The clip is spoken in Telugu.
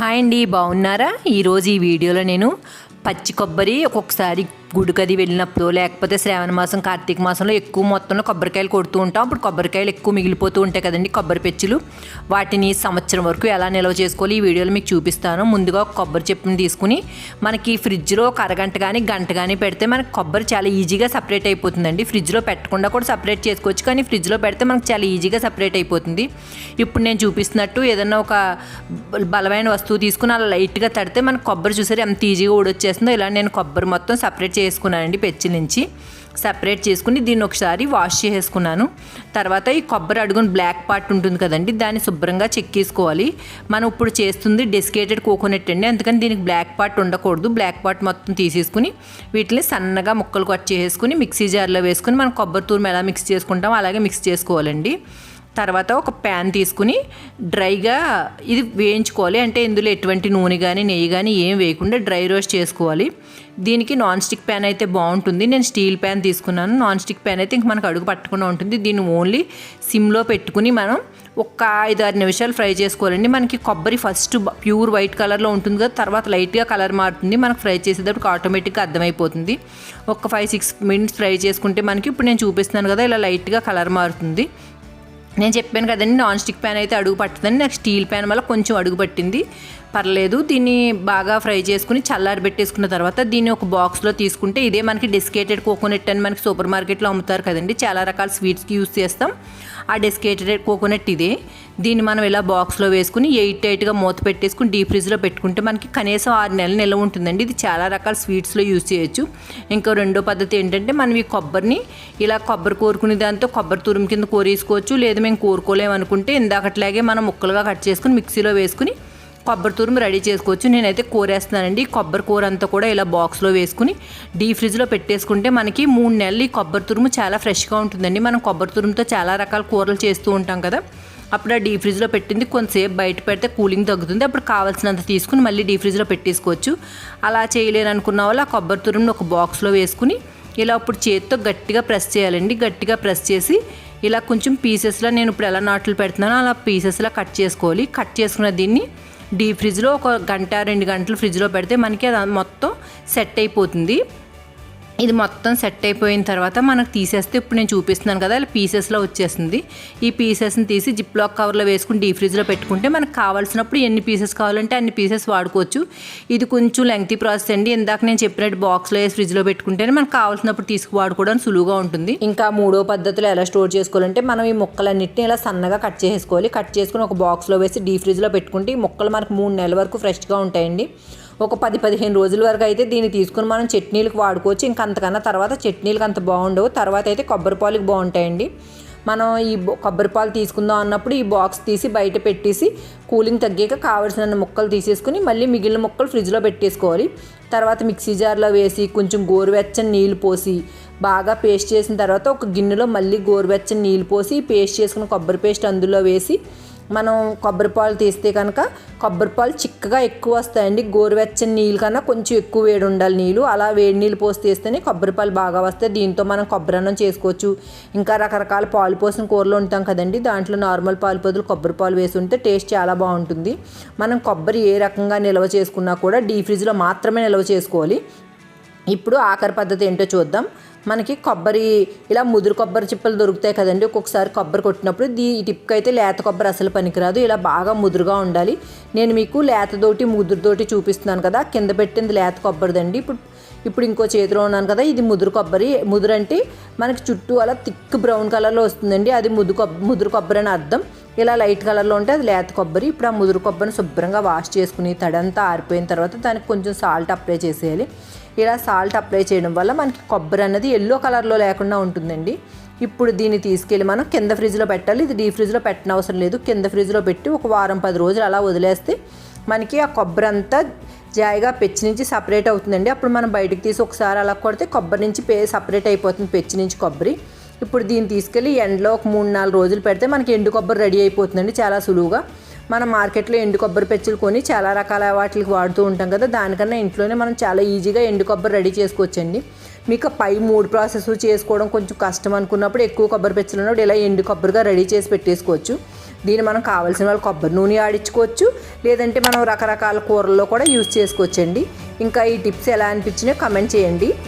హాయ్ అండి బాగున్నారా? ఈరోజు ఈ వీడియోలో నేను పచ్చి కొబ్బరి ఒక్కొక్కసారి గుడికది వెళ్ళినప్పుడు లేకపోతే శ్రావణ మాసం కార్తీక మాసంలో ఎక్కువ మొత్తంలో కొబ్బరికాయలు కొడుతూ ఉంటాం. అప్పుడు కొబ్బరికాయలు ఎక్కువ మిగిలిపోతూ ఉంటాయి కదండి కొబ్బరి పెచ్చులు. వాటిని సంవత్సరం వరకు ఎలా నిల్వ చేసుకోవాలి ఈ వీడియోలో మీకు చూపిస్తాను. ముందుగా ఒక కొబ్బరి చెప్పుని తీసుకుని మనకి ఫ్రిడ్జ్లో ఒక అరగంట కానీ గంట కానీ పెడితే మనకి కొబ్బరి చాలా ఈజీగా సపరేట్ అయిపోతుందండి. ఫ్రిడ్జ్లో పెట్టకుండా కూడా సపరేట్ చేసుకోవచ్చు. కానీ ఫ్రిడ్జ్లో పెడితే మనకు చాలా ఈజీగా సపరేట్ అయిపోతుంది. ఇప్పుడు నేను చూపిస్తున్నట్టు ఏదైనా ఒక బలమైన వస్తువు తీసుకుని అలా లైట్గా తడితే మనకు కొబ్బరి చూసారు ఎంత ఈజీగా ఊడొచ్చేస్తుందో. ఇలా నేను కొబ్బరి మొత్తం సపరేట్ చేసుకున్నానండి పెచ్చి నుంచి. సపరేట్ చేసుకుని దీన్ని ఒకసారి వాష్ చేసుకున్నాను తర్వాత ఈ కొబ్బరి అడుగుని బ్లాక్ పార్ట్ ఉంటుంది కదండి దాన్ని శుభ్రంగా చెక్కేసుకోవాలి మనం ఇప్పుడు చేస్తుంది డెసికేటెడ్ కోకోనట్ అండి అందుకని దీనికి బ్లాక్ పార్ట్ ఉండకూడదు. బ్లాక్ పార్ట్ మొత్తం తీసేసుకుని వీటిని సన్నగా ముక్కలు కట్ చేసుకుని మిక్సీ జార్లో వేసుకుని మనం కొబ్బరి తూరం ఎలా మిక్స్ చేసుకుంటామో అలాగే మిక్స్ చేసుకోవాలండి. తర్వాత ఒక ప్యాన్ తీసుకుని డ్రైగా ఇది వేయించుకోవాలి. అంటే ఇందులో ఎటువంటి నూనె కానీ నెయ్యి కానీ ఏం వేయకుండా డ్రై రోస్ట్ చేసుకోవాలి. దీనికి నాన్ స్టిక్ ప్యాన్ అయితే బాగుంటుంది. నేను స్టీల్ ప్యాన్ తీసుకున్నాను. నాన్ స్టిక్ ప్యాన్ అయితే ఇంక మనకు అడుగు పట్టకుండా ఉంటుంది. దీన్ని ఓన్లీ సిమ్లో పెట్టుకుని మనం ఒక ఐదు ఆరు నిమిషాలు ఫ్రై చేసుకోవాలండి. మనకి కొబ్బరి ఫస్ట్ ప్యూర్ వైట్ కలర్లో ఉంటుంది కదా తర్వాత లైట్గా కలర్ మారుతుంది. మనకు ఫ్రై చేసేటప్పుడు ఆటోమేటిక్గా అర్థమైపోతుంది. ఒక ఫైవ్ సిక్స్ మినిట్స్ ఫ్రై చేసుకుంటే మనకి ఇప్పుడు నేను చూపిస్తున్నాను కదా ఇలా లైట్గా కలర్ మారుతుంది. నేను చెప్పాను కదండి నాన్ స్టిక్ ప్యాన్ అయితే అడుగు పట్టదని నాకు స్టీల్ ప్యాన్ వల్ల కొంచెం అడుగు పట్టింది. పర్లేదు దీన్ని బాగా ఫ్రై చేసుకుని చల్లారి పెట్టేసుకున్న తర్వాత దీన్ని ఒక బాక్స్లో తీసుకుంటే ఇదే మనకి డిస్కేటెడ్ కోకోనట్ అని మనకి సూపర్ మార్కెట్లో అమ్ముతారు కదండి. చాలా రకాల స్వీట్స్కి యూస్ చేస్తాం. ఆ డెస్కేటెడ్ కోకోనట్ ఇదే. దీన్ని మనం ఇలా బాక్స్లో వేసుకుని ఎయిట్ ఎయిట్గా మూత పెట్టేసుకుని డీప్ ఫ్రిడ్జ్లో పెట్టుకుంటే మనకి కనీసం ఆరు నెలలు నిల్వ ఉంటుందండి. ఇది చాలా రకాల స్వీట్స్లో యూస్ చేయొచ్చు. ఇంకా రెండో పద్ధతి ఏంటంటే మనం ఈ కొబ్బరిని ఇలా కొబ్బరి కోరుకునే దాంతో కొబ్బరి తురుము కింద కోరేసుకోవచ్చు. లేదు మేము కోరుకోలేము అనుకుంటే ఇందాకట్లాగే మనం ముక్కలుగా కట్ చేసుకుని మిక్సీలో వేసుకుని కొబ్బరి తురుము రెడీ చేసుకోవచ్చు. నేనైతే కూరేస్తున్నానండి. కొబ్బరి కూర అంతా కూడా ఇలా బాక్స్లో వేసుకుని డీ ఫ్రిడ్జ్లో పెట్టేసుకుంటే మనకి మూడు నెలలు ఈ కొబ్బరి తురుము చాలా ఫ్రెష్గా ఉంటుందండి. మనం కొబ్బరి తురుముతో చాలా రకాల కూరలు చేస్తూ ఉంటాం కదా. అప్పుడు ఆ డీ ఫ్రిడ్జ్లో పెట్టింది. కొంతసేపు బయట పెడితే కూలింగ్ తగ్గుతుంది. అప్పుడు కావాల్సినంత తీసుకుని మళ్ళీ డీ ఫ్రిడ్జ్లో పెట్టేసుకోవచ్చు. అలా చేయలేను అనుకున్న వాళ్ళు ఆ కొబ్బరి తురుమును ఒక బాక్స్లో వేసుకుని ఇలా ఇప్పుడు చేతితో గట్టిగా ప్రెస్ చేయాలండి. గట్టిగా ప్రెస్ చేసి ఇలా కొంచెం పీసెస్లో నేను ఇప్పుడు ఎలా నాట్లు పెడుతున్నానో అలా పీసెస్లో కట్ చేసుకోవాలి. కట్ చేసుకున్న దీన్ని డీప్ ఫ్రిడ్జ్లో ఒక గంట రెండు గంటలు ఫ్రిడ్జ్లో పెడితే మనకి అది మొత్తం సెట్ అయిపోతుంది. ఇది మొత్తం సెట్ అయిపోయిన తర్వాత మనకు తీసేస్తే ఇప్పుడు నేను చూపిస్తున్నాను కదా ఇలా పీసెస్లో వచ్చేస్తుంది ఈ పీసెస్ని తీసి జిప్ లాక్ కవర్లో వేసుకుని డీ ఫ్రిడ్జ్లో పెట్టుకుంటే మనకు కావాల్సినప్పుడు ఎన్ని పీసెస్ కావాలంటే అన్ని పీసెస్ వాడుకోవచ్చు. ఇది కొంచెం లెంగ్తీ ప్రాసెస్ అండి. ఇందాక నేను చెప్పినట్టు బాక్స్లో వేసి ఫ్రిడ్జ్లో పెట్టుకుంటేనే మనకు కావాల్సినప్పుడు తీసుకు వాడుకోవడానికి సులువుగా ఉంటుంది. ఇంకా మూడో పద్ధతిలో ఎలా స్టోర్ చేసుకోవాలంటే మనం ఈ ముక్కలన్నింటినీ ఇలా సన్నగా కట్ చేసుకోవాలి కట్ చేసుకుని ఒక బాక్స్లో వేసి డీ ఫ్రిడ్జ్లో పెట్టుకుంటే ఈ ముక్కలు మనకు మూడు నెలల వరకు ఫ్రెష్గా ఉంటాయండి. ఒక పది పదిహేను రోజుల వరకు అయితే దీన్ని తీసుకుని మనం చట్నీలకు వాడుకోవచ్చు. ఇంకా అంతకన్నా తర్వాత చట్నీలకు అంత బాగుండవు. తర్వాత అయితే కొబ్బరి పాలకు బాగుంటాయండి. మనం ఈ కొబ్బరి పాలు తీసుకుందాం అన్నప్పుడు ఈ బాక్స్ తీసి బయట పెట్టేసి కూలింగ్ తగ్గాక కావలసిన ముక్కలు తీసేసుకుని మళ్ళీ మిగిలిన ముక్కలు ఫ్రిడ్జ్లో పెట్టేసుకోవాలి. తర్వాత మిక్సీ జార్లో వేసి కొంచెం గోరువెచ్చని నీళ్ళు పోసి బాగా పేస్ట్ చేసిన తర్వాత ఒక గిన్నెలో మళ్ళీ గోరువెచ్చని నీళ్ళు పోసి పేస్ట్ చేసుకున్న కొబ్బరి పేస్ట్ అందులో వేసి మనం కొబ్బరి పాలు తీస్తే కనుక కొబ్బరి పాలు చిక్కగా ఎక్కువ వస్తాయండి. గోరువెచ్చని నీళ్ళు కన్నా కొంచెం ఎక్కువ వేడి ఉండాలి నీళ్ళు. అలా వేడి నీళ్ళు పోసి తీస్తేనే కొబ్బరి పాలు బాగా వస్తాయి. దీంతో మనం కొబ్బరి అన్నం చేసుకోవచ్చు. ఇంకా రకరకాల పాలు పోసిన కూరలు ఉంటాం కదండి. దాంట్లో నార్మల్ పాలు బదులు కొబ్బరి పాలు వేసి ఉంటే టేస్ట్ చాలా బాగుంటుంది. మనం కొబ్బరి ఏ రకంగా నిల్వ చేసుకున్నా కూడా డీ ఫ్రిడ్జ్లో మాత్రమే నిల్వ చేసుకోవాలి. ఇప్పుడు ఆఖరి పద్ధతి ఏంటో చూద్దాం. మనకి కొబ్బరి ఇలా ముదురు కొబ్బరి చిప్పలు దొరుకుతాయి కదండి. ఒక్కొక్కసారి కొబ్బరి కొట్టినప్పుడు దీ ఈ టిప్కి అయితే లేత కొబ్బరి అసలు పనికిరాదు. ఇలా బాగా ముదురుగా ఉండాలి. నేను మీకు లేతతోటి ముదురుతోటి చూపిస్తున్నాను కదా. కింద పెట్టింది లేత కొబ్బరిదండి. ఇప్పుడు ఇప్పుడు ఇంకో చేతిలో ఉన్నాను కదా. ఇది ముదురు కొబ్బరి. ముదురు అంటే మనకి చుట్టూ అలా థిక్ బ్రౌన్ కలర్లో వస్తుందండి. అది ముదు కొబ్బ ముదురు కొబ్బరి అని అర్థం. ఇలా లైట్ కలర్లో ఉంటే అది లేత కొబ్బరి ఇప్పుడు ఆ ముదురు కొబ్బరిని శుభ్రంగా వాష్ చేసుకుని తడంతా ఆరిపోయిన తర్వాత దానికి కొంచెం సాల్ట్ అప్లై చేసేయాలి. ఇలా సాల్ట్ అప్లై చేయడం వల్ల మనకి కొబ్బరి అన్నది ఎల్లో కలర్లో లేకుండా ఉంటుందండి. ఇప్పుడు దీన్ని తీసుకెళ్ళి మనం కింద ఫ్రిడ్జ్లో పెట్టాలి. ఇది డీ ఫ్రిడ్జ్లో పెట్టిన అవసరం లేదు. కింద ఫ్రిడ్జ్లో పెట్టి ఒక వారం పది రోజులు అలా వదిలేస్తే మనకి ఆ కొబ్బరి అంతా జాయిగా పెచ్చి నుంచి సపరేట్ అవుతుందండి. అప్పుడు మనం బయటకు తీసి ఒకసారి అలా కొడితే కొబ్బరి నుంచి పే సపరేట్ అయిపోతుంది పెచ్చి నుంచి కొబ్బరి. ఇప్పుడు దీన్ని తీసుకెళ్ళి ఎండలో ఒక మూడు నాలుగు రోజులు పెడితే మనకి ఎండు కొబ్బరి రెడీ అయిపోతుందండి చాలా సులువుగా. మనం మార్కెట్లో ఎండు కొబ్బరి పెచ్చులు కొని చాలా రకాల వాటికి వాడుతూ ఉంటాం కదా దానికన్నా ఇంట్లోనే మనం చాలా ఈజీగా ఎండు కొబ్బరి రెడీ చేసుకోవచ్చండి. మీకు పై మూడు ప్రాసెస్ చేసుకోవడం కొంచెం కష్టం అనుకున్నప్పుడు ఎక్కువ కొబ్బరి పెచ్చులు ఉన్నప్పుడు ఇలా ఎండు కొబ్బరిగా రెడీ చేసి పెట్టేసుకోవచ్చు. దీన్ని మనం కావాల్సిన వాళ్ళు కొబ్బరి నూనె ఆడించుకోవచ్చు లేదంటే మనం రకరకాల కూరల్లో కూడా యూజ్ చేసుకోవచ్చండి. ఇంకా ఈ టిప్స్ ఎలా అనిపించినాయో కమెంట్ చేయండి.